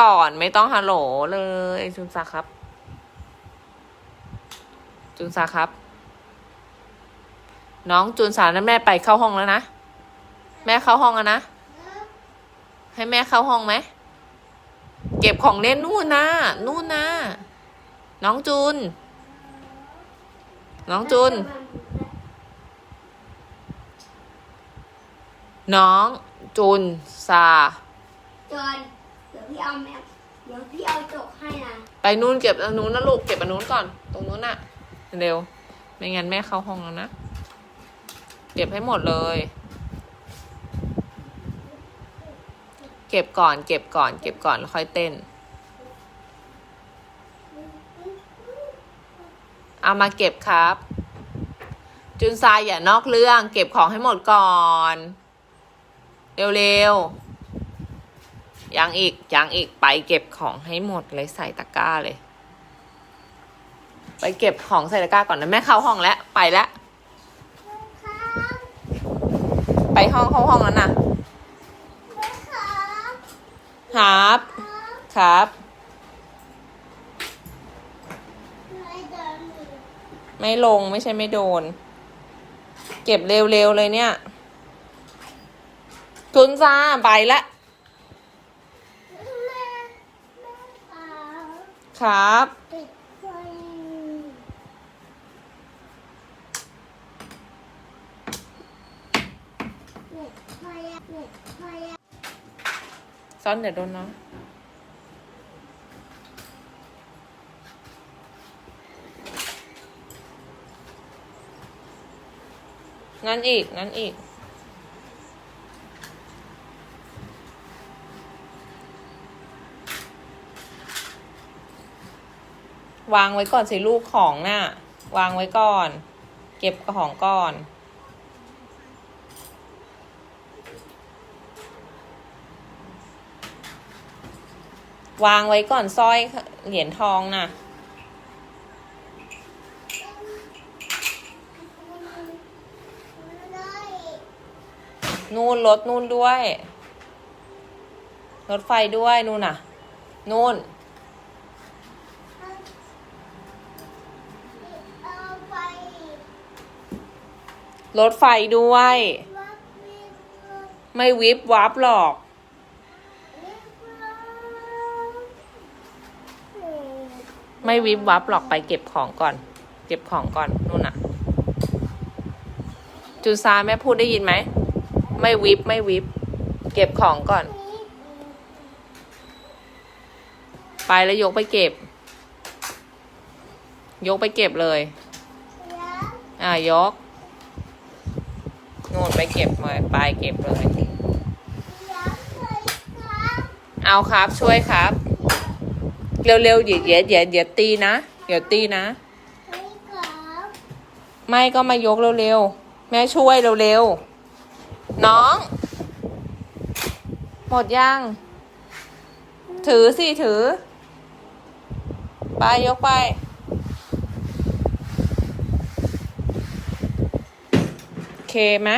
ก่อนไม่ต้องฮัลโหลเลยจุนซาครับ จุนซาครับ น้องจุนสานั้นแม่ไปเข้าห้องแล้วนะ แม่เข้าห้องแล้วนะ ให้แม่เข้าห้องไหม เก็บของเล่นนู่นนะนู่นนะน้องจุน น้องจุน น้องจุนซาจน พี่เอาแมวเดี๋ยวพี่เอาจกให้นะไปนู่นเก็บอันนู้นนะลูกเก็บอันนู้นก่อน ตรงนู้นน่ะ เร็ว ไม่งั้นแม่เข้าห้องแล้วนะ เก็บให้หมดเลย เก็บก่อน เก็บก่อน เก็บก่อนแล้วค่อยเต้น เอามาเก็บครับ จุนซายอย่านอกเรื่อง เก็บของให้หมดก่อน เร็วๆ ยังอีก ยังอีกไปเก็บของให้หมดเลยใส่ตะกร้าเลย ไปเก็บของใส่ตะกร้าก่อนนะแม่เข้าห้องแล้วไปแล้วไปห้องเข้าห้องแล้วนะ ครับ ครับ ไม่ลงไม่ใช่ไม่โดน เก็บเร็วๆเลยเนี่ยทุนจ้าไปละ ครับซ้อนเดี๋ยวโดนเน้องงั้นอีกงั้นอีก วางไว้ก่อนสิลูกของน่ะ วางไว้ก่อน เก็บของก่อน วางไว้ก่อนสร้อยเหรียญทองน่ะนู่นรถนู่นด้วย รถไฟด้วยนู่นน่ะ นู่น รถไฟด้วย ไม่วิบวับหรอก ไม่วิบวับหรอกไปเก็บของก่อน เก็บของก่อนนู่นน่ะ จูซาแม่พูดได้ยินไหม ไม่วิบไม่วิบ เก็บของก่อน ไปแล้วยกไปเก็บ ยกไปเก็บเลย อ่ายก นู่นไปเก็บเลยไปเก็บเลย เอาครับช่วยครับ เร็วๆเดี๋ยวเดี๋ยวเดี๋ยวเดี๋ยวตีนะ เดี๋ยวตีนะ ไม่ก็มายกเร็วๆ แม่ช่วยเร็วๆ น้อง หมดยัง ถือสิถือ ไปยกไป โอ เคไหม